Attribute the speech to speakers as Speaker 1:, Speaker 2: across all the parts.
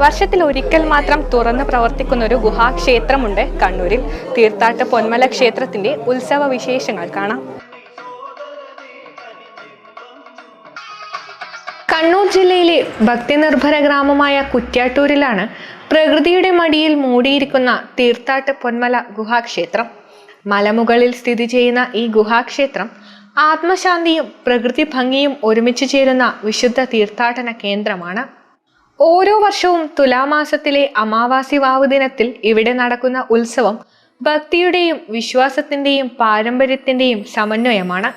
Speaker 1: വർഷത്തിൽ ഒരിക്കൽ മാത്രം തുറന്ന് പ്രവർത്തിക്കുന്ന ഒരു ഗുഹാക്ഷേത്രമുണ്ട് കണ്ണൂരിൽ. തീർത്ഥാട്ട പൊന്മല ക്ഷേത്രത്തിന്റെ ഉത്സവ വിശേഷങ്ങൾ കാണാം. കണ്ണൂർ ജില്ലയിലെ ഭക്തിനിർഭര ഗ്രാമമായ കുറ്റ്യാട്ടൂരിലാണ് പ്രകൃതിയുടെ മടിയിൽ മൂടിയിരിക്കുന്ന തീർത്ഥാട്ട പൊന്മല ഗുഹാക്ഷേത്രം. മലമുകളിൽ സ്ഥിതി ചെയ്യുന്ന ഈ ഗുഹാക്ഷേത്രം ആത്മശാന്തിയും പ്രകൃതി ഭംഗിയും ഒരുമിച്ച് ചേരുന്ന വിശുദ്ധ തീർത്ഥാടന കേന്ദ്രമാണ്. ഓരോ വർഷവും തുലാമാസത്തിലെ അമാവാസി വാവ് ദിനത്തിൽ ഇവിടെ നടക്കുന്ന ഉത്സവം ഭക്തിയുടെയും വിശ്വാസത്തിന്റെയും പാരമ്പര്യത്തിന്റെയും സമന്വയമാണ്.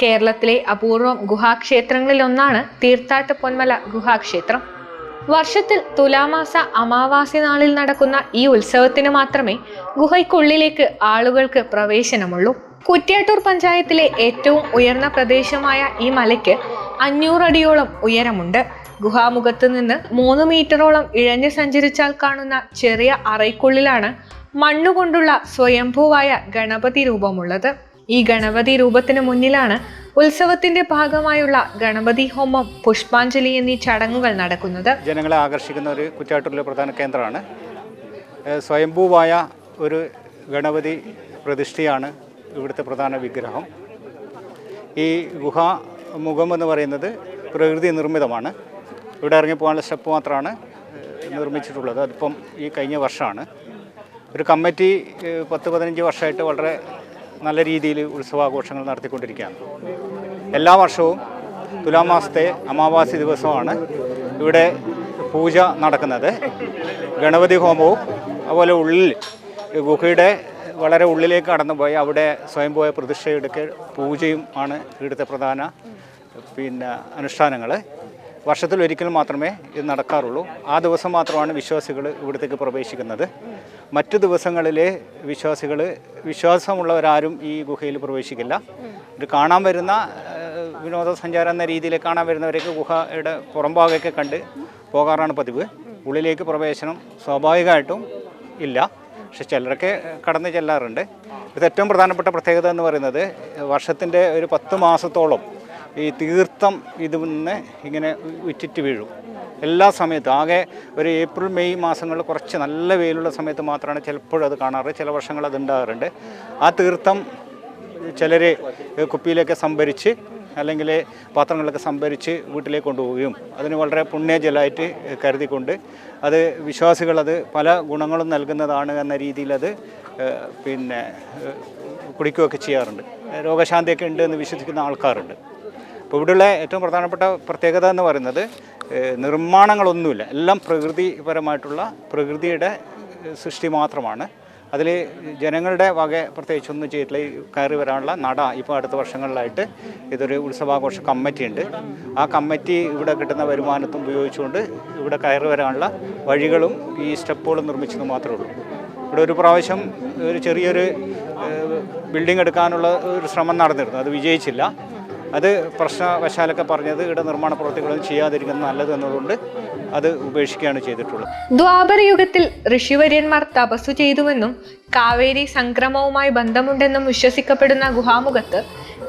Speaker 1: കേരളത്തിലെ അപൂർവം ഗുഹാക്ഷേത്രങ്ങളിലൊന്നാണ് തീർത്ഥാട്ട് പൊന്മല ഗുഹാക്ഷേത്രം. വർഷത്തിൽ തുലാമാസ അമാവാസി നാളിൽ നടക്കുന്ന ഈ ഉത്സവത്തിന് മാത്രമേ ഗുഹയ്ക്കുള്ളിലേക്ക് ആളുകൾക്ക് പ്രവേശനമുള്ളൂ. കുറ്റ്യാട്ടൂർ പഞ്ചായത്തിലെ ഏറ്റവും ഉയർന്ന പ്രദേശമായ ഈ മലയ്ക്ക് അഞ്ഞൂറടിയോളം ഉയരമുണ്ട്. ഗുഹാമുഖത്ത് നിന്ന് മൂന്ന് മീറ്ററോളം ഇഴഞ്ഞു സഞ്ചരിച്ചാൽ കാണുന്ന ചെറിയ അറയ്ക്കുള്ളിലാണ് മണ്ണുകൊണ്ടുള്ള സ്വയംഭൂവായ ഗണപതി രൂപമുള്ളത്. ഈ ഗണപതി രൂപത്തിന് മുന്നിലാണ് ഉത്സവത്തിന്റെ ഭാഗമായുള്ള ഗണപതി ഹോമം പുഷ്പാഞ്ജലി എന്നീ ചടങ്ങുകൾ നടക്കുന്നത്
Speaker 2: ജനങ്ങളെ ആകർഷിക്കുന്ന ഒരു കുറ്റാട്ടൂരിലെ പ്രധാന കേന്ദ്രമാണ്. സ്വയംഭൂവായ ഒരു ഗണപതി പ്രതിഷ്ഠയാണ് ഇവിടുത്തെ പ്രധാന വിഗ്രഹം. ഈ ഗുഹ മുഖം എന്ന് പറയുന്നത് പ്രകൃതി നിർമ്മിതമാണ്. ഇവിടെ ഇറങ്ങി പോകാനുള്ള സ്റ്റെപ്പ് മാത്രമാണ് നിർമ്മിച്ചിട്ടുള്ളത്. അതിപ്പം ഈ കഴിഞ്ഞ വർഷമാണ്. ഒരു കമ്മിറ്റി പത്ത് പതിനഞ്ച് വർഷമായിട്ട് വളരെ നല്ല രീതിയിൽ ഉത്സവാഘോഷങ്ങൾ നടത്തിക്കൊണ്ടിരിക്കുകയാണ്. എല്ലാ വർഷവും തുലാമാസത്തെ അമാവാസി ദിവസമാണ് ഇവിടെ പൂജ നടക്കുന്നത്. ഗണപതി ഹോമവും അതുപോലെ ഉള്ളിൽ ഗുഹയുടെ വളരെ ഉള്ളിലേക്ക് കടന്നുപോയി അവിടെ സ്വയംഭോയ പ്രതിഷ്ഠയെടുക്കൽ പൂജയും ആണ് ഇവിടുത്തെ പ്രധാന പിന്നെ അനുഷ്ഠാനങ്ങൾ വർഷത്തിൽ ഒരിക്കൽ മാത്രമേ ഇത് നടക്കാറുള്ളൂ. ആ ദിവസം മാത്രമാണ് വിശ്വാസികൾ ഇവിടത്തേക്ക് പ്രവേശിക്കുന്നത്. മറ്റു ദിവസങ്ങളിലെ വിശ്വാസികൾ വിശ്വാസമുള്ളവരാരും ഈ ഗുഹയിൽ പ്രവേശിക്കില്ല. ഇത് കാണാൻ വരുന്ന വിനോദസഞ്ചാരം എന്ന രീതിയിൽ കാണാൻ വരുന്നവരൊക്കെ ഗുഹയുടെ പുറംഭാഗമൊക്കെ കണ്ട് പോകാറാണ് പതിവ്. ഉള്ളിലേക്ക് പ്രവേശനം സ്വാഭാവികമായിട്ടും ഇല്ല. പക്ഷെ ചിലരൊക്കെ കടന്നു ചെല്ലാറുണ്ട്. ഇത് ഏറ്റവും പ്രധാനപ്പെട്ട പ്രത്യേകത എന്ന് പറയുന്നത് വർഷത്തിന്റെ ഒരു പത്ത് മാസത്തോളം ഈ തീർത്ഥം ഇതിൽ നിന്ന് ഇങ്ങനെ വിറ്റിറ്റ് വീഴും. എല്ലാ സമയത്തും. ആകെ ഒരു ഏപ്രിൽ മെയ് മാസങ്ങളിൽ കുറച്ച് നല്ല വെയിലുള്ള സമയത്ത് മാത്രമാണ് ചിലപ്പോഴും അത് കാണാറ്. ചില വർഷങ്ങൾ അത് ഉണ്ടാകാറുണ്ട്. ആ തീർത്ഥം ചിലർ കുപ്പിയിലൊക്കെ സംഭരിച്ച് അല്ലെങ്കിൽ പാത്രങ്ങളൊക്കെ സംഭരിച്ച് വീട്ടിലേക്ക് കൊണ്ടുപോവുകയും അതിന് വളരെ പുണ്യജലമായിട്ട് കരുതിക്കൊണ്ട് അത് വിശ്വാസികളത് പല ഗുണങ്ങളും നൽകുന്നതാണ് എന്ന രീതിയിൽ അത് പിന്നെ കുടിക്കുകയൊക്കെ ചെയ്യാറുണ്ട്. രോഗശാന്തിയൊക്കെ ഉണ്ട് എന്ന് വിശ്വസിക്കുന്ന ആൾക്കാരുണ്ട്. അപ്പോൾ ഇവിടെയുള്ള ഏറ്റവും പ്രധാനപ്പെട്ട പ്രത്യേകത എന്ന് പറയുന്നത് നിർമ്മാണങ്ങളൊന്നുമില്ല. എല്ലാം പ്രകൃതിപരമായിട്ടുള്ള പ്രകൃതിയുടെ സൃഷ്ടി മാത്രമാണ്. അതിൽ ജനങ്ങളുടെ വക പ്രത്യേകിച്ചൊന്നും ചെയ്തിട്ടില്ല. ഈ കയറി വരാനുള്ള നട ഇപ്പോൾ അടുത്ത വർഷങ്ങളിലായിട്ട് ഇതൊരു ഉത്സവാഘോഷ കമ്മിറ്റി ഉണ്ട്. ആ കമ്മിറ്റി ഇവിടെ കിട്ടുന്ന വരുമാനത്തും ഉപയോഗിച്ചുകൊണ്ട് ഇവിടെ കയറി വരാനുള്ള വഴികളും ഈ സ്റ്റെപ്പുകളും നിർമ്മിച്ചത് മാത്രമേ ഉള്ളൂ. ഇവിടെ ഒരു പ്രാവശ്യം ഒരു ചെറിയൊരു ബിൽഡിംഗ് എടുക്കാനുള്ള ഒരു ശ്രമം നടന്നിരുന്നു. അത് വിജയിച്ചില്ല. അത് പ്രശ്നവശാലൊക്കെ പറഞ്ഞത് ഇവിടെ നിർമ്മാണ പ്രവർത്തികളൊന്നും ചെയ്യാതിരിക്കുന്നത് നല്ലത് എന്നതുകൊണ്ട് അത് ഉപേക്ഷിക്കുകയാണ് ചെയ്തിട്ടുള്ളത്.
Speaker 1: ദ്വാപരയുഗത്തിൽ ഋഷിവര്യന്മാർ തപസ്സു ചെയ്തുവെന്നും കാവേരി സംക്രമവുമായി ബന്ധമുണ്ടെന്നും വിശ്വസിക്കപ്പെടുന്ന ഗുഹാമുഖത്ത്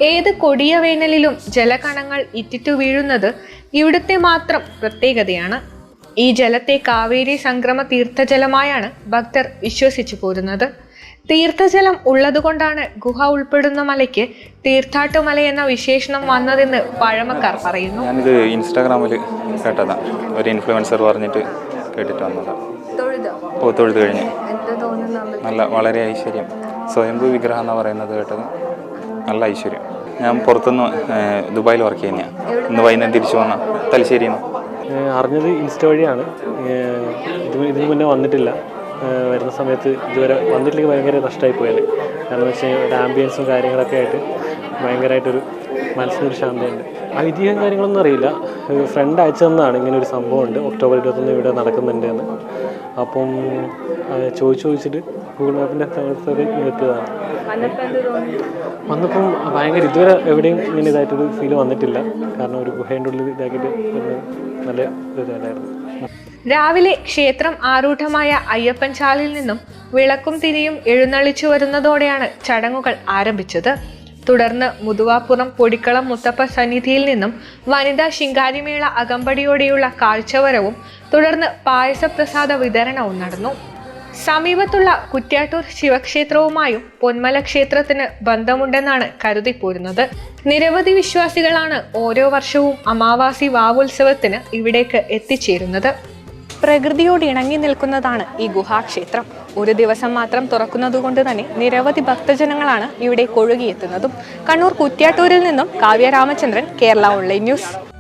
Speaker 1: ഏത് കൊടിയ വേനലിലും ജലകണങ്ങൾ ഇറ്റിറ്റു വീഴുന്നത് ഇവിടുത്തെ മാത്രം പ്രത്യേകതയാണ്. ഈ ജലത്തെ കാവേരി സംക്രമ തീർത്ഥജലമായാണ് ഭക്തർ വിശ്വസിച്ചു പോരുന്നത്. തീർത്ഥജലം ഉള്ളതുകൊണ്ടാണ് ഗുഹ ഉൾപ്പെടുന്ന മലയ്ക്ക് തീർത്ഥാട്ടുമല എന്ന വിശേഷണം വന്നതെന്ന് പഴമക്കാർ പറയുന്നു.
Speaker 3: ഞാനിത് ഇൻസ്റ്റാഗ്രാമിൽ കേട്ടതാണ് ഒരു ഇൻഫ്ലുവൻസർ പറഞ്ഞിട്ട് കേട്ടിട്ട് വന്നതാണ് ഓ തൊഴുത് കഴിഞ്ഞ്. നല്ല വളരെ ഐശ്വര്യം. സ്വയംഭൂ വിഗ്രഹം എന്ന് പറയുന്നത് കേട്ടത്. നല്ല ഐശ്വര്യം. ഞാൻ പുറത്തുനിന്ന് ദുബായിൽ വർക്ക് ചെയ്യുന്നതാണ് ഇന്ന് വൈകുന്നേരം തിരിച്ചു വന്ന. തലശ്ശേരിയിൽ നിന്ന്
Speaker 4: അറിഞ്ഞത് ഇൻസ്റ്റ വഴിയാണ്. ഇതിന് മുന്നേ വന്നിട്ടില്ല. വരുന്ന സമയത്ത് ഇതുവരെ വന്നിട്ടില്ലെങ്കിൽ ഭയങ്കര നഷ്ടമായി പോയത് കാരണം വെച്ച് കഴിഞ്ഞാൽ ഒരു ആംബിയൻസും കാര്യങ്ങളൊക്കെ ആയിട്ട് ഭയങ്കരമായിട്ടൊരു മനസ്സിനൊരു ശാന്തിയുണ്ട് ഐതിഹ്യം കാര്യങ്ങളൊന്നും അറിയില്ല. ഫ്രണ്ട് അയച്ചു തന്നാണ് ഇങ്ങനെ ഒരു സംഭവമുണ്ട്. ഒക്ടോബർ ഇരുപത്തൊന്ന് ഇവിടെ നടക്കുന്നുണ്ട് എന്ന്. അപ്പം ചോദിച്ചു ചോദിച്ചിട്ട് ഗൂഗിൾ മാപ്പിന്റെ തകർത്തത് എത്തിയതാണ് വന്നപ്പം ഭയങ്കര ഇതുവരെ എവിടെയും ഇങ്ങനെ ഇതായിട്ടൊരു ഫീൽ വന്നിട്ടില്ല. കാരണം ഒരു ഗുഹേന്റെ ഉള്ളിൽ ഇതാക്കിയിട്ട് നല്ല ഒരു ഇതായിരുന്നു
Speaker 1: രാവിലെ ക്ഷേത്രം ആരൂഢമായ അയ്യപ്പൻ ചാലിൽ നിന്നും വിളക്കും തിരിയും എഴുന്നള്ളിച്ചു വരുന്നതോടെയാണ് ചടങ്ങുകൾ ആരംഭിച്ചത്. തുടർന്ന് മുതുവാപ്പുറം പൊടിക്കളം മുത്തപ്പ സന്നിധിയിൽ നിന്നും വനിതാ ശിങ്കാരിമേള അകമ്പടിയോടെയുള്ള കാഴ്ചവരവും തുടർന്ന് പായസപ്രസാദ വിതരണവും നടന്നു. സമീപത്തുള്ള കുറ്റ്യാട്ടൂർ ശിവക്ഷേത്രവുമായും പൊന്മല ക്ഷേത്രത്തിന് ബന്ധമുണ്ടെന്നാണ് കരുതിപ്പോരുന്നത് നിരവധി വിശ്വാസികളാണ് ഓരോ വർഷവും അമാവാസി വാവുത്സവത്തിന് ഇവിടേക്ക് എത്തിച്ചേരുന്നത്. പ്രകൃതിയോട് ഇണങ്ങി നിൽക്കുന്നതാണ് ഈ ഗുഹാക്ഷേത്രം. ഒരു ദിവസം മാത്രം തുറക്കുന്നതുകൊണ്ട് തന്നെ നിരവധി ഭക്തജനങ്ങളാണ് ഇവിടെ കൊഴുകിയെത്തുന്നതും കണ്ണൂർ കുറ്റ്യാട്ടൂരിൽ നിന്നും കാവ്യ രാമചന്ദ്രൻ കേരള ഓൺലൈൻ ന്യൂസ്.